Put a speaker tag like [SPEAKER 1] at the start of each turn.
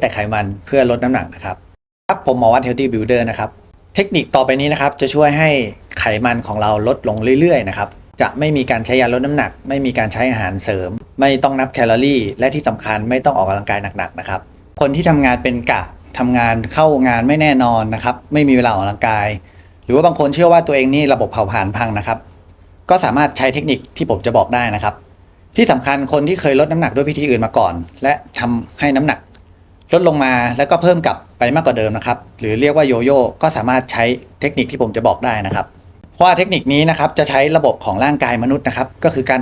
[SPEAKER 1] แต่ไขมันเพื่อลดน้ำหนักนะครับครับผมหมอวัดเฮลตี้บิวเดอร์นะครับ เทคนิคต่อไปนี้นะครับ จะช่วยให้ไขมันของเราลดลงเรื่อยๆนะครับ จะไม่มีการใช้ยาลดน้ำหนัก ไม่มีการใช้อาหารเสริม ไม่ต้องนับแคลอรี่ และที่สำคัญไม่ต้องออกกำลังกายหนักๆนะครับ คนที่ทำงานเป็นกะทำงานเข้างานไม่แน่นอนนะครับ ไม่มีเวลาออกกำลังกาย หรือว่าบางคนเชื่อว่าตัวเองนี่ระบบเผาผลาญพังนะครับ ก็สามารถใช้เทคนิคที่ผมจะบอกได้นะครับ ที่สำคัญคนที่เคยลดน้ำหนักด้วยวิธีอื่นมาก่อน และทำให้น้ำหนัก ลดลงมาแล้วก็เพิ่มกลับไปมากกว่าเดิมนะครับ หรือเรียกว่าโยโย่ก็สามารถใช้เทคนิคที่ผมจะบอกได้นะครับ เพราะว่าเทคนิคนี้นะครับจะใช้ระบบของร่างกายมนุษย์นะครับ ก็คือการ